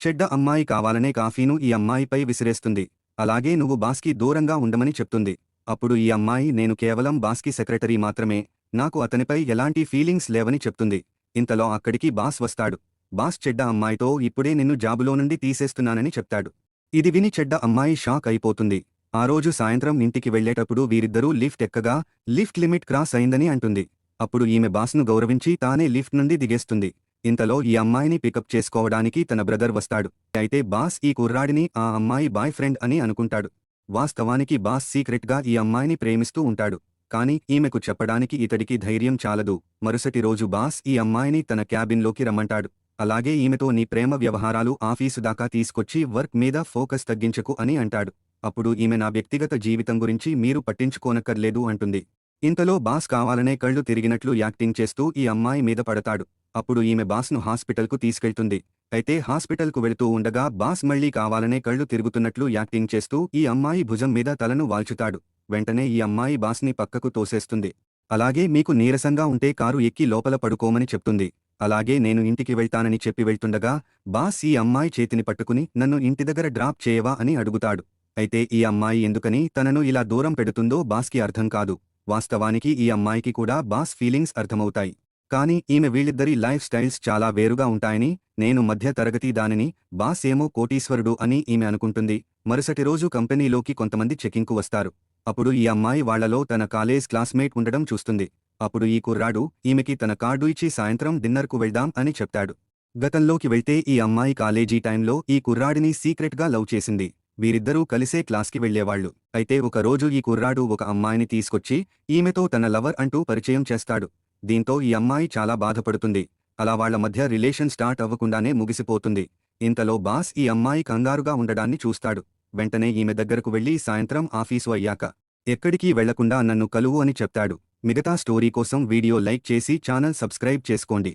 చెడ్డ అమ్మాయి కావాలనే కాఫీను ఈ అమ్మాయిపై విసిరేస్తుంది. అలాగే నువ్వు బాస్కి దూరంగా ఉండమని చెప్తుంది. అప్పుడు ఈ అమ్మాయి నేను కేవలం బాస్కి సెక్రటరీ మాత్రమే నాకు అతనిపై ఎలాంటి ఫీలింగ్స్ లేవని చెప్తుంది. ఇంతలో అక్కడికి బాస్ వస్తాడు. బాస్ చెడ్డ అమ్మాయితో ఇప్పుడే నిన్ను జాబులో నుండి తీసేస్తున్నానని చెప్తాడు. ఇది విని చెడ్డ అమ్మాయి షాక్ అయిపోతుంది. ఆ రోజు సాయంత్రం ఇంటికి వెళ్ళేటప్పుడు వీరిద్దరూ లిఫ్ట్ ఎక్కగా లిఫ్ట్ లిమిట్ క్రాస్ అయిందని అంటుంది. అప్పుడు ఈమె బాస్ను గౌరవించి తానే లిఫ్ట్ నుండి దిగేస్తుంది. ఇంతలో ఈ అమ్మాయిని పికప్ చేసుకోవడానికి తన బ్రదర్ వస్తాడు. అయితే బాస్ ఈ కుర్రాడిని ఆ అమ్మాయి బాయ్ ఫ్రెండ్ అని అనుకుంటాడు. వాస్తవానికి బాస్ సీక్రెట్గా ఈ అమ్మాయిని ప్రేమిస్తూ ఉంటాడు. కాని ఈమెకు చెప్పడానికి ఇతడికి ధైర్యం చాలదు. మరుసటి రోజు బాస్ ఈ అమ్మాయిని తన క్యాబిన్లోకి రమ్మంటాడు. అలాగే ఈమెతో నీ ప్రేమ వ్యవహారాలు ఆఫీసు దాకా తీసుకొచ్చి వర్క్ మీద ఫోకస్ తగ్గించకు అని అంటాడు. అప్పుడు ఈమె నా వ్యక్తిగత జీవితం గురించి మీరు పట్టించుకోనక్కర్లేదు అంటుంది. ఇంతలో బాస్ కావాలనే కళ్ళు తిరిగినట్లు యాక్టింగ్ చేస్తూ ఈ అమ్మాయి మీద పడతాడు. అప్పుడు ఈమె బాస్ను హాస్పిటల్కు తీసుకెళ్తుంది. అయితే హాస్పిటల్కు వెళుతూ ఉండగా బాస్ మళ్ళీ కావాలనే కళ్ళు తిరుగుతున్నట్లు యాక్టింగ్ చేస్తూ ఈ అమ్మాయి భుజం మీద తలను వాల్చుతాడు. వెంటనే ఈ అమ్మాయి బాస్ని పక్కకు తోసేస్తుంది. అలాగే మీకు నీరసంగా ఉంటే కారు ఎక్కి లోపల పడుకోమని చెప్తుంది. అలాగే నేను ఇంటికి వెళ్తానని చెప్పి వెళ్తుండగా బాస్ ఈ అమ్మాయి చేతిని పట్టుకుని నన్ను ఇంటి దగ్గర డ్రాప్ చేయవా అని అడుగుతాడు. అయితే ఈ అమ్మాయి ఎందుకని తనను ఇలా దూరం పెడుతుందో బాస్కి అర్థం కాదు. వాస్తవానికి ఈ అమ్మాయికి కూడా బాస్ ఫీలింగ్స్ అర్థమవుతాయి. కానీ ఈమె వీళ్ళిద్దరి లైఫ్ స్టైల్స్ చాలా వేరుగా ఉంటాయని నేను మధ్య తరగతి దానిని బాస్ ఏమో కోటీశ్వరుడు అని ఈమె అనుకుంటుంది. మరుసటి రోజు కంపెనీలోకి కొంతమంది చెకింగ్కు వస్తారు. అప్పుడు ఈ అమ్మాయి వాళ్ళలో తన కాలేజ్ క్లాస్మేట్ ఉండడం చూస్తుంది. అప్పుడు ఈ కుర్రాడు ఈమెకి తన కార్డు ఇచ్చి సాయంత్రం డిన్నర్కు వెళ్దాం అని చెప్తాడు. గతంలోకి వెళ్తే ఈ అమ్మాయి కాలేజీ టైంలో ఈ కుర్రాడిని సీక్రెట్గా లవ్ చేసింది. వీరిద్దరూ కలిసే క్లాస్కి వెళ్ళేవాళ్ళు అయితే ఒక రోజు ఈ కుర్రాడు ఒక అమ్మాయిని తీసుకొచ్చి ఈమెతో తన లవర్ అంటూ పరిచయం చేస్తాడు. దీంతో ఈ అమ్మాయి చాలా బాధపడుతుంది. అలా వాళ్ళ మధ్య రిలేషన్ స్టార్ట్ అవ్వకుండానే ముగిసిపోతుంది. ఇంతలో బాస్ ఈ అమ్మాయి కంగారుగా ఉండడాన్ని చూస్తాడు. వెంటనే ఈమె దగ్గరకు వెళ్ళి సాయంత్రం ఆఫీసు అయ్యాక ఎక్కడికి వెళ్ళకుండా నన్ను కలువు అని చెప్తాడు. మిగతా స్టోరీ కోసం వీడియో లైక్ చేసి ఛానల్ సబ్స్క్రైబ్ చేసుకోండి.